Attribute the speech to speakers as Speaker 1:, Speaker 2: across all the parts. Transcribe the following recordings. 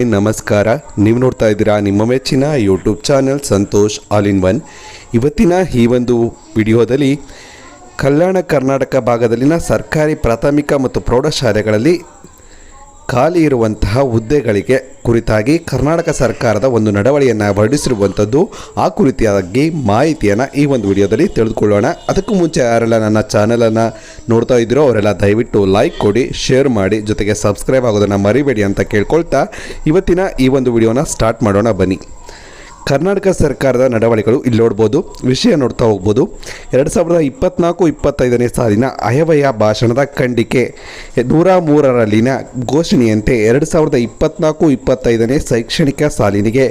Speaker 1: ನಮಸ್ಕಾರ. ನೀವು ನೋಡ್ತಾ ಇದ್ದೀರಾ ನಿಮ್ಮ ಮೆಚ್ಚಿನ YouTube channel Santosh all in one ಇವತ್ತಿನ ಈ ಒಂದು ವಿಡಿಯೋದಲ್ಲಿ ಕಲ್ಯಾಣ ಕರ್ನಾಟಕ ಭಾಗದಲ್ಲಿನ ಸರ್ಕಾರಿ ಪ್ರಾಥಮಿಕ ಮತ್ತು ಪ್ರೌಢಶಾಲೆಗಳಲ್ಲಿ ಖಾಲಿ ಇರುವಂತಹ ಹುದ್ದೆಗಳಿಗೆ ಕುರಿತಾಗಿ ಕರ್ನಾಟಕ ಸರ್ಕಾರದ ಒಂದು ನಡವಳಿಯನ್ನು ಹೊರಡಿಸಿರುವಂಥದ್ದು, ಆ ಕುರಿತಾಗಿ ಮಾಹಿತಿಯನ್ನು ಈ ಒಂದು ವಿಡಿಯೋದಲ್ಲಿ ತಿಳಿದುಕೊಳ್ಳೋಣ. ಅದಕ್ಕೂ ಮುಂಚೆ ಯಾರೆಲ್ಲ ನನ್ನ ಚಾನಲನ್ನು ನೋಡ್ತಾ ಇದ್ದೀರೋ ಅವರೆಲ್ಲ ದಯವಿಟ್ಟು ಲೈಕ್ ಕೊಡಿ, ಶೇರ್ ಮಾಡಿ, ಜೊತೆಗೆ ಸಬ್ಸ್ಕ್ರೈಬ್ ಆಗೋದನ್ನು ಮರಿಬೇಡಿ ಅಂತ ಕೇಳ್ಕೊಳ್ತಾ ಇವತ್ತಿನ ಈ ಒಂದು ವಿಡಿಯೋನ ಸ್ಟಾರ್ಟ್ ಮಾಡೋಣ ಬನ್ನಿ. ಕರ್ನಾಟಕ ಸರ್ಕಾರದ ನಡವಳಿಕೆಗಳು ಇಲ್ಲಿ ನೋಡ್ಬೋದು, ವಿಷಯ ನೋಡ್ತಾ ಹೋಗ್ಬೋದು. ಎರಡು ಸಾವಿರದ ಇಪ್ಪತ್ನಾಲ್ಕು, ಇಪ್ಪತ್ತೈದನೇ ಸಾಲಿನ ಅಯವಯ ಭಾಷಣದ ಖಂಡಿಕೆ, ನೂರ ಮೂರರಲ್ಲಿನ ಘೋಷಣೆಯಂತೆ ಎರಡು ಸಾವಿರದ ಇಪ್ಪತ್ನಾಲ್ಕು, ಇಪ್ಪತ್ತೈದನೇ ಶೈಕ್ಷಣಿಕ ಸಾಲಿನಿಗೆ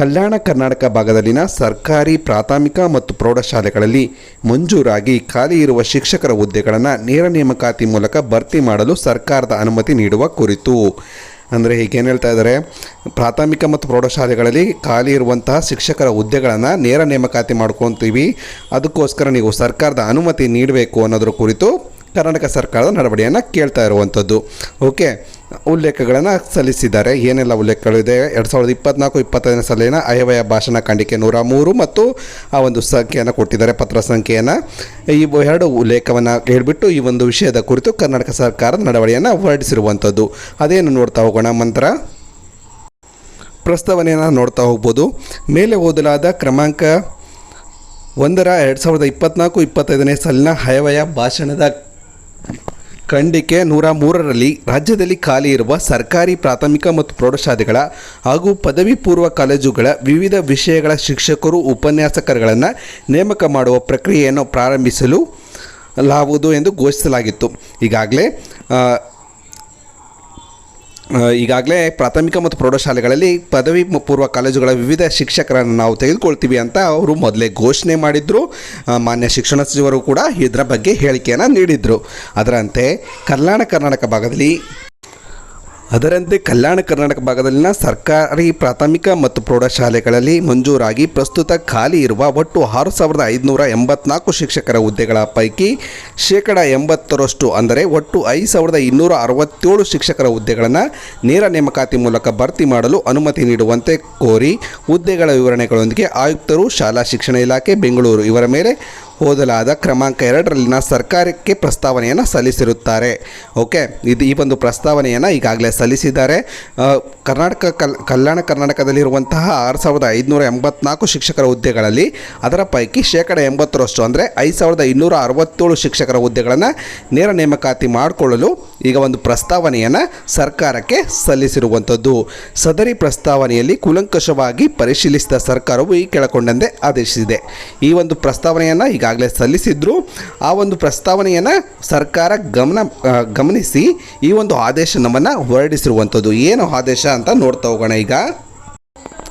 Speaker 1: ಕಲ್ಯಾಣ ಕರ್ನಾಟಕ ಭಾಗದಲ್ಲಿನ ಸರ್ಕಾರಿ, ಪ್ರಾಥಮಿಕ ಮತ್ತು ಪ್ರೌಢಶಾಲೆಗಳಲ್ಲಿ ಮಂಜೂರಾಗಿ ಖಾಲಿ ಇರುವ ಶಿಕ್ಷಕರ ಹುದ್ದೆಗಳನ್ನು ನೇರ ನೇಮಕಾತಿ ಮೂಲಕ ಭರ್ತಿ ಮಾಡಲು ಸರ್ಕಾರದ ಅನುಮತಿ ನೀಡುವ ಕುರಿತು ಅಂದರೆ ಏನು ಹೇಳ್ತಾ ಇದ್ದಾರೆ ಪ್ರಾಥಮಿಕ ಮತ್ತು ಪ್ರೌಢಶಾಲೆಗಳಲ್ಲಿ ಖಾಲಿ ಇರುವಂತಹ ಶಿಕ್ಷಕರ ಹುದ್ದೆಗಳನ್ನು ನೇರ ನೇಮಕಾತಿ ಮಾಡ್ಕೊತೀವಿ. ಅದಕ್ಕೋಸ್ಕರ ನೀವು ಸರ್ಕಾರದ ಅನುಮತಿ ನೀಡಬೇಕು ಅನ್ನೋದ್ರ ಕುರಿತು ಕರ್ನಾಟಕ ಸರ್ಕಾರದ ನಡವಳಿಯನ್ನು ಕೇಳ್ತಾ ಇರುವಂಥದ್ದು. ಓಕೆ ಉಲ್ಲೇಖಗಳನ್ನು ಸಲ್ಲಿಸಿದ್ದಾರೆ. ಏನೆಲ್ಲ ಉಲ್ಲೇಖಗಳಿದೆ ಎರಡು ಸಾವಿರದ ಇಪ್ಪತ್ನಾಲ್ಕು, ಇಪ್ಪತ್ತೈದನೇ ಸಾಲಿನ ಅಯವಯ ಭಾಷಣ ಖಂಡಿಕೆ ನೂರ ಮೂರು ಮತ್ತು ಆ ಒಂದು ಸಂಖ್ಯೆಯನ್ನು ಕೊಟ್ಟಿದ್ದಾರೆ, ಪತ್ರ ಸಂಖ್ಯೆಯನ್ನು. ಈ ಎರಡು ಉಲ್ಲೇಖವನ್ನು ಹೇಳಿಬಿಟ್ಟು ಈ ಒಂದು ವಿಷಯದ ಕುರಿತು ಕರ್ನಾಟಕ ಸರ್ಕಾರದ ನಡವಳಿಯನ್ನು ಹೊರಡಿಸಿರುವಂಥದ್ದು. ಅದೇನು ನೋಡ್ತಾ ಹೋಗೋಣ ಮಂತ್ರ? ಪ್ರಸ್ತಾವನೆಯನ್ನು ನೋಡ್ತಾ ಹೋಗ್ಬೋದು. ಮೇಲೆ ಓದಲಾದ ಕ್ರಮಾಂಕ ಒಂದರ ಎರಡು ಸಾವಿರದ ಇಪ್ಪತ್ನಾಲ್ಕು, ಇಪ್ಪತ್ತೈದನೇ ಸಾಲಿನ ಹಯವಯ ಭಾಷಣದ ಖಂಡಿಕೆ ನೂರ ಮೂರರಲ್ಲಿ ರಾಜ್ಯದಲ್ಲಿ ಖಾಲಿ ಇರುವ ಸರ್ಕಾರಿ ಪ್ರಾಥಮಿಕ ಮತ್ತು ಪ್ರೌಢಶಾಲೆಗಳ ಹಾಗೂ ಪದವಿ ಪೂರ್ವ ಕಾಲೇಜುಗಳ ವಿವಿಧ ವಿಷಯಗಳ ಶಿಕ್ಷಕರು, ಉಪನ್ಯಾಸಕರುಗಳನ್ನು ನೇಮಕ ಮಾಡುವ ಪ್ರಕ್ರಿಯೆಯನ್ನು ಪ್ರಾರಂಭಿಸಲು ಲಾವುದು ಎಂದು ಘೋಷಿಸಲಾಗಿತ್ತು. ಈಗಾಗಲೇ ಈಗಾಗಲೇ ಪ್ರಾಥಮಿಕ ಮತ್ತು ಪ್ರೌಢಶಾಲೆಗಳಲ್ಲಿ ಪದವಿ ಪೂರ್ವ ಕಾಲೇಜುಗಳ ವಿವಿಧ ಶಿಕ್ಷಕರನ್ನು ನಾವು ತೆಗೆದುಕೊಳ್ತೀವಿ ಅಂತ ಅವರು ಮೊದಲೇ ಘೋಷಣೆ ಮಾಡಿದ್ರು. ಮಾನ್ಯ ಶಿಕ್ಷಣ ಸಚಿವರು ಕೂಡ ಇದರ ಬಗ್ಗೆ ಹೇಳಿಕೆಯನ್ನು ನೀಡಿದರು. ಅದರಂತೆ ಕಲ್ಯಾಣ ಕರ್ನಾಟಕ ಭಾಗದಲ್ಲಿ ಅದರಂತೆ ಕಲ್ಯಾಣ ಕರ್ನಾಟಕ ಭಾಗದಲ್ಲಿನ ಸರ್ಕಾರಿ, ಪ್ರಾಥಮಿಕ ಮತ್ತು ಪ್ರೌಢಶಾಲೆಗಳಲ್ಲಿ ಮಂಜೂರಾಗಿ ಪ್ರಸ್ತುತ ಖಾಲಿ ಇರುವ ಒಟ್ಟು ಆರು ಸಾವಿರದ ಐದುನೂರ ಎಂಬತ್ನಾಲ್ಕು ಶಿಕ್ಷಕರ ಹುದ್ದೆಗಳ ಪೈಕಿ ಶೇಕಡ ಎಂಬತ್ತರಷ್ಟು ಅಂದರೆ ಒಟ್ಟು ಐದು ಸಾವಿರದ ಇನ್ನೂರ ಅರವತ್ತೇಳು ಶಿಕ್ಷಕರ ಹುದ್ದೆಗಳನ್ನು ನೇರ ನೇಮಕಾತಿ ಮೂಲಕ ಭರ್ತಿ ಮಾಡಲು ಅನುಮತಿ ನೀಡುವಂತೆ ಕೋರಿ ಹುದ್ದೆಗಳ ವಿವರಣೆಗಳೊಂದಿಗೆ ಆಯುಕ್ತರು, ಶಾಲಾ ಶಿಕ್ಷಣ ಇಲಾಖೆ, ಬೆಂಗಳೂರು ಇವರ ಮೇಲೆ ಓದಲಾದ ಕ್ರಮಾಂಕ ಎರಡರಲ್ಲಿನ ಸರ್ಕಾರಕ್ಕೆ ಪ್ರಸ್ತಾವನೆಯನ್ನು ಸಲ್ಲಿಸಿರುತ್ತಾರೆ. ಓಕೆ, ಇದು ಈ ಒಂದು ಪ್ರಸ್ತಾವನೆಯನ್ನು ಈಗಾಗಲೇ ಸಲ್ಲಿಸಿದ್ದಾರೆ. ಕರ್ನಾಟಕ ಕಲ್, ಕಲ್ಯಾಣ ಕರ್ನಾಟಕದಲ್ಲಿರುವಂತಹ ಆರು ಸಾವಿರದ ಐದುನೂರ ಎಂಬತ್ನಾಲ್ಕು ಶಿಕ್ಷಕರ ಹುದ್ದೆಗಳಲ್ಲಿ ಅದರ ಪೈಕಿ ಶೇಕಡ ಎಂಬತ್ತರಷ್ಟು ಅಂದರೆ ಐದು ಸಾವಿರದ ಇನ್ನೂರ ಅರವತ್ತೇಳು ಶಿಕ್ಷಕರ ಹುದ್ದೆಗಳನ್ನು ನೇರ ನೇಮಕಾತಿ ಮಾಡಿಕೊಳ್ಳಲು ಈಗ ಒಂದು ಪ್ರಸ್ತಾವನೆಯನ್ನು ಸರ್ಕಾರಕ್ಕೆ ಸಲ್ಲಿಸಿರುವಂಥದ್ದು. ಸದರಿ ಪ್ರಸ್ತಾವನೆಯಲ್ಲಿ ಕೂಲಂಕಷವಾಗಿ ಪರಿಶೀಲಿಸಿದ ಸರ್ಕಾರವು ಈ ಕೆಳಕೊಂಡಂತೆ ಆದೇಶಿಸಿದೆ. ಈ ಒಂದು ಪ್ರಸ್ತಾವನೆಯನ್ನು ಈಗಾಗಲೇ ಸಲ್ಲಿಸಿದ್ರು. ಆ ಒಂದು ಪ್ರಸ್ತಾವನೆಯನ್ನು ಸರ್ಕಾರ ಗಮನ ಗಮನಿಸಿ ಈ ಒಂದು ಆದೇಶನವನ್ನು ಹೊರಡಿಸಿರುವಂಥದ್ದು. ಏನು ಆದೇಶ ಅಂತ ನೋಡ್ತಾ ಹೋಗೋಣ ಈಗ.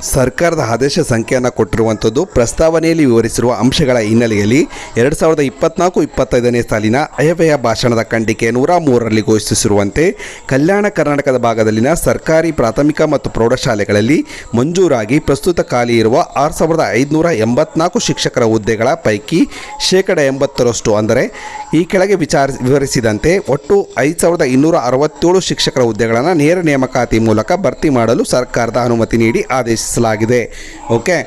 Speaker 1: ಸರ್ಕಾರದ ಆದೇಶ ಸಂಖ್ಯೆಯನ್ನು ಕೊಟ್ಟಿರುವಂಥದ್ದು ಪ್ರಸ್ತಾವನೆಯಲ್ಲಿ ವಿವರಿಸಿರುವ ಅಂಶಗಳ ಹಿನ್ನೆಲೆಯಲ್ಲಿ ಎರಡು ಸಾವಿರದ ಇಪ್ಪತ್ನಾಲ್ಕು ಇಪ್ಪತ್ತೈದನೇ ಸಾಲಿನ ಅಯವ್ಯಯ ಭಾಷಣದ ಖಂಡಿಕೆ ನೂರ ಮೂರರಲ್ಲಿ ಘೋಷಿಸಿರುವಂತೆ ಕಲ್ಯಾಣ ಕರ್ನಾಟಕದ ಭಾಗದಲ್ಲಿನ ಸರ್ಕಾರಿ ಪ್ರಾಥಮಿಕ ಮತ್ತು ಪ್ರೌಢಶಾಲೆಗಳಲ್ಲಿ ಮಂಜೂರಾಗಿ ಪ್ರಸ್ತುತ ಖಾಲಿ ಇರುವ ಆರು ಸಾವಿರದ ಐದುನೂರ ಎಂಬತ್ನಾಲ್ಕು ಶಿಕ್ಷಕರ ಹುದ್ದೆಗಳ ಪೈಕಿ ಶೇಕಡ ಎಂಬತ್ತರಷ್ಟು ಅಂದರೆ ಈ ಕೆಳಗೆ ವಿಚಾರ ವಿವರಿಸಿದಂತೆ ಒಟ್ಟು ಐದು ಸಾವಿರದ ಇನ್ನೂರ ಅರವತ್ತೇಳು ಶಿಕ್ಷಕರ ಹುದ್ದೆಗಳನ್ನು ನೇರ ನೇಮಕಾತಿ ಮೂಲಕ ಭರ್ತಿ ಮಾಡಲು ಸರ್ಕಾರದ ಅನುಮತಿ ನೀಡಿ ಆದೇಶಿಸಲಾಗಿದೆ ಓಕೆ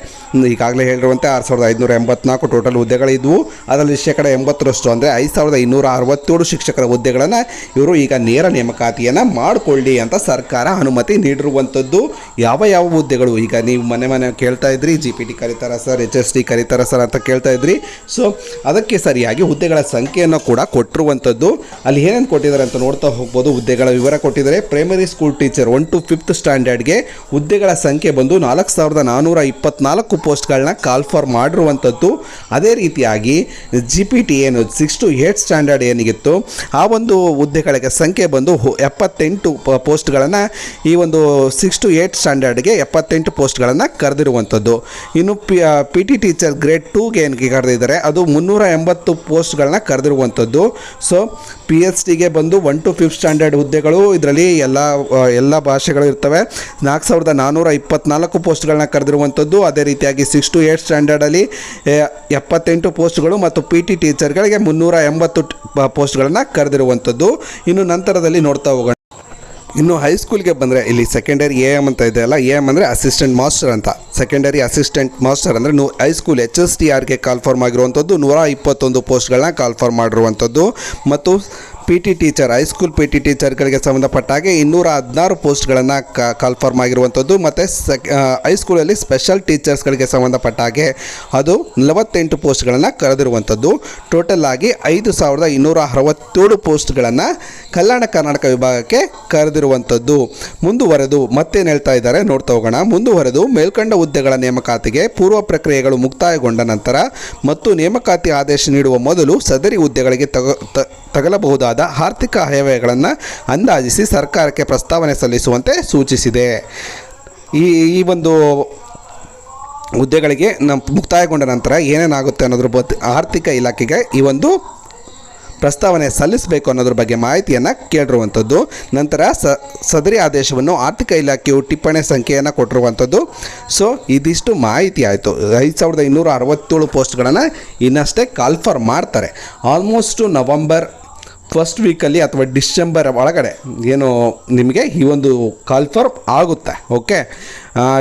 Speaker 1: ಈಗಾಗಲೇ ಹೇಳಿರುವಂತೆ ಆರು ಸಾವಿರದ ಐದುನೂರ ಎಂಬತ್ನಾಲ್ಕು ಟೋಟಲ್ ಹುದ್ದೆಗಳಿದ್ವು. ಅದರಲ್ಲಿ ಶೇಕಡ ಎಂಬತ್ತರಷ್ಟು ಅಂದರೆ ಐದು ಸಾವಿರದ ಇನ್ನೂರ ಅರವತ್ತೇಳು ಶಿಕ್ಷಕರ ಹುದ್ದೆಗಳನ್ನು ಇವರು ಈಗ ನೇರ ನೇಮಕಾತಿಯನ್ನು ಮಾಡಿಕೊಳ್ಳಿ ಅಂತ ಸರ್ಕಾರ ಅನುಮತಿ ನೀಡಿರುವಂಥದ್ದು ಯಾವ ಯಾವ ಹುದ್ದೆಗಳು? ಈಗ ನೀವು ಮನೆ ಮನೆ ಕೇಳ್ತಾ ಇದ್ರಿ ಜಿ ಪಿ ಟಿ ಕರೀತಾರ ಸರ್ ಎಚ್ ಎಸ್ ಟಿ ಕರೀತಾರ ಸರ್ ಅಂತ ಕೇಳ್ತಾ ಇದ್ರಿ. ಸೊ ಅದಕ್ಕೆ ಸರಿಯಾಗಿ ಹುದ್ದೆಗಳ ಸಂಖ್ಯೆಯನ್ನು ಕೂಡ ಕೊಟ್ಟಿರುವಂಥದ್ದು ಅಲ್ಲಿ ಏನೇನು ಕೊಟ್ಟಿದ್ದಾರೆ ಅಂತ ನೋಡ್ತಾ ಹೋಗ್ಬೋದು. ಹುದ್ದೆಗಳ ವಿವರ ಕೊಟ್ಟಿದ್ದಾರೆ. Primary school teacher one to fifth ಸ್ಟ್ಯಾಂಡರ್ಡ್ಗೆ ಹುದ್ದೆಗಳ ಸಂಖ್ಯೆ ಬಂದು ನಾಲ್ಕು ಸಾವಿರದ ನಾನ್ನೂರ ಇಪ್ಪತ್ನಾಲ್ಕು ಪೋಸ್ಟ್ಗಳನ್ನ ಕಾಲ್ ಫಾರ್ ಮಾಡಿರುವಂಥದ್ದು ಅದೇ ರೀತಿಯಾಗಿ ಜಿ ಪಿ ಟಿ ಏನು ಸಿಕ್ಸ್ ಟು ಏಟ್ ಸ್ಟ್ಯಾಂಡರ್ಡ್ ಏನಿಗಿತ್ತು ಆ ಒಂದು ಹುದ್ದೆಗಳಿಗೆ ಸಂಖ್ಯೆ ಬಂದು ಎಪ್ಪತ್ತೆಂಟು ಪೋಸ್ಟ್ಗಳನ್ನು ಈ ಒಂದು ಸಿಕ್ಸ್ ಟು ಏಟ್ ಸ್ಟ್ಯಾಂಡರ್ಡ್ಗೆ ಎಪ್ಪತ್ತೆಂಟು ಪೋಸ್ಟ್ಗಳನ್ನು ಕರೆದಿರುವಂಥದ್ದು. ಇನ್ನು P P T teacher grade ಟೂಗೆ ಏನಕ್ಕೆ ಕರೆದಿದ್ದಾರೆ, ಅದು ಮುನ್ನೂರ ಎಂಬತ್ತು ಪೋಸ್ಟ್ಗಳನ್ನ ಕರೆದಿರುವಂಥದ್ದು. ಸೊ ಪಿ ಎಚ್ ಡಿಗೆ ಬಂದು ಒನ್ ಟು ಫಿಫ್ತ್ ಸ್ಟ್ಯಾಂಡರ್ಡ್ ಹುದ್ದೆಗಳು, ಇದರಲ್ಲಿ ಎಲ್ಲ ಎಲ್ಲ ಭಾಷೆಗಳು ಇರ್ತವೆ. ನಾಲ್ಕು ಸಾವಿರದ ನಾನ್ನೂರ ಇಪ್ಪತ್ನಾಲ್ಕು ಪೋಸ್ಟ್ಗಳನ್ನ ಕರೆದಿರುವಂಥದ್ದು, ಅದೇ ರೀತಿಯಾಗಿ ಸಿಕ್ಸ್ ಟು ಏಯ್ಟ್ ಸ್ಟ್ಯಾಂಡರ್ಡಲ್ಲಿ ಎಪ್ಪತ್ತೆಂಟು ಪೋಸ್ಟ್ಗಳು ಮತ್ತು ಪಿ ಟಿ ಟೀಚರ್ಗಳಿಗೆ ಮುನ್ನೂರ ಎಂಬತ್ತು ಪೋಸ್ಟ್ಗಳನ್ನು ಕರೆದಿರುವಂಥದ್ದು. ಇನ್ನು ನಂತರದಲ್ಲಿ ನೋಡ್ತಾ ಹೋಗೋಣ. ಇನ್ನು ಹೈಸ್ಕೂಲ್ಗೆ ಬಂದರೆ, ಇಲ್ಲಿ ಸೆಕೆಂಡರಿ ಎ ಎಂ ಅಂತ ಇದೆಯಲ್ಲ ಎ ಎಂ ಅಂದರೆ ಅಸಿಸ್ಟೆಂಟ್ ಮಾಸ್ಟರ್ ಅಂತ. ಸೆಕೆಂಡರಿ ಅಸಿಸ್ಟೆಂಟ್ ಮಾಸ್ಟರ್ ಅಂದರೆ ನೂ high school H S T ಆರ್ಗೆ ಕಾಲ್ಫಾರ್ಮ್ ಆಗಿರುವಂಥದ್ದು, ನೂರ ಇಪ್ಪತ್ತೊಂದು ಪೋಸ್ಟ್ಗಳನ್ನ ಕಾಲ್ಫಾರ್ಮ್ ಮಾಡಿರುವಂಥದ್ದು. ಮತ್ತು P T teacher high school P T ಟೀಚರ್ಗಳಿಗೆ ಸಂಬಂಧಪಟ್ಟ ಹಾಗೆ ಇನ್ನೂರ ಹದಿನಾರು ಪೋಸ್ಟ್ಗಳನ್ನು ಕನ್ಫರ್ಮ್ ಆಗಿರುವಂಥದ್ದು. ಮತ್ತು ಸೆಕ್ ಹೈಸ್ಕೂಲಲ್ಲಿ ಸ್ಪೆಷಲ್ ಟೀಚರ್ಸ್ಗಳಿಗೆ ಸಂಬಂಧಪಟ್ಟ ಹಾಗೆ ಅದು ನಲವತ್ತೆಂಟು ಪೋಸ್ಟ್ಗಳನ್ನು ಕರೆದಿರುವಂಥದ್ದು. ಟೋಟಲ್ ಆಗಿ ಐದು ಸಾವಿರದ ಇನ್ನೂರ ಅರವತ್ತೇಳು ಪೋಸ್ಟ್ಗಳನ್ನು ಕಲ್ಯಾಣ ಕರ್ನಾಟಕ ವಿಭಾಗಕ್ಕೆ ಕರೆದಿರುವಂಥದ್ದು. ಮುಂದುವರೆದು ಮತ್ತೇನು ಹೇಳ್ತಾ ಇದ್ದಾರೆ ನೋಡ್ತಾ ಹೋಗೋಣ. ಮುಂದುವರೆದು ಮೇಲ್ಕಂಡ ಹುದ್ದೆಗಳ ನೇಮಕಾತಿಗೆ ಪೂರ್ವ ಪ್ರಕ್ರಿಯೆಗಳು ಮುಕ್ತಾಯಗೊಂಡ ನಂತರ ಮತ್ತು ನೇಮಕಾತಿ ಆದೇಶ ನೀಡುವ ಮೊದಲು ಸದರಿ ಹುದ್ದೆಗಳಿಗೆ ತಗ ಆರ್ಥಿಕ ಆಯವ್ಯಯಗಳನ್ನು ಅಂದಾಜಿಸಿ ಸರ್ಕಾರಕ್ಕೆ ಪ್ರಸ್ತಾವನೆ ಸಲ್ಲಿಸುವಂತೆ ಸೂಚಿಸಿದೆ. ಈ ಈ ಒಂದು ಹುದ್ದೆಗಳಿಗೆ ನಮ್ಮ ಮುಕ್ತಾಯಗೊಂಡ ನಂತರ ಏನೇನಾಗುತ್ತೆ ಅನ್ನೋದ್ರ ಬಗ್ಗೆ ಆರ್ಥಿಕ ಇಲಾಖೆಗೆ ಈ ಒಂದು ಪ್ರಸ್ತಾವನೆ ಸಲ್ಲಿಸಬೇಕು ಅನ್ನೋದ್ರ ಬಗ್ಗೆ ಮಾಹಿತಿಯನ್ನು ಕೇಳಿರುವಂಥದ್ದು ನಂತರ ಸ, ಸದರಿ ಆದೇಶವನ್ನು ಆರ್ಥಿಕ ಇಲಾಖೆಯು ಟಿಪ್ಪಣಿ ಸಂಖ್ಯೆಯನ್ನು ಕೊಟ್ಟಿರುವಂಥದ್ದು ಸೊ, ಇದಿಷ್ಟು ಮಾಹಿತಿ ಆಯಿತು. ಐದು ಸಾವಿರದ ಇನ್ನೂರ ಅರವತ್ತೇಳು ಪೋಸ್ಟ್ಗಳನ್ನು ಇನ್ನಷ್ಟೇ ಕಾಲ್ಫರ್ ಮಾಡ್ತಾರೆ. ಆಲ್ಮೋಸ್ಟು ನವಂಬರ್ ಫಸ್ಟ್ ವೀಕಲ್ಲಿ ಅಥವಾ ಡಿಸೆಂಬರ್ ಒಳಗಡೆ, ಏನು ನಿಮಗೆ ಈ ಒಂದು ಕಾಲ್ಫರ್ಮ್ ಆಗುತ್ತೆ ಓಕೆ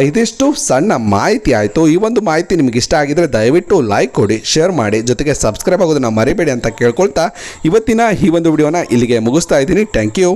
Speaker 1: ಇದಿಷ್ಟು ಸಣ್ಣ ಮಾಹಿತಿ ಆಯಿತು. ಈ ಒಂದು ಮಾಹಿತಿ ನಿಮಗೆ ಇಷ್ಟ ಆಗಿದರೆ ದಯವಿಟ್ಟು ಲೈಕ್ ಕೊಡಿ ಶೇರ್ ಮಾಡಿ, ಜೊತೆಗೆ ಸಬ್ಸ್ಕ್ರೈಬ್ ಆಗೋದನ್ನು ಮರಿಬೇಡಿ ಅಂತ ಕೇಳ್ಕೊಳ್ತಾ ಇವತ್ತಿನ ಈ ಒಂದು ವಿಡಿಯೋನ ಇಲ್ಲಿಗೆ ಮುಗಿಸ್ತಾ ಇದ್ದೀನಿ. Thank you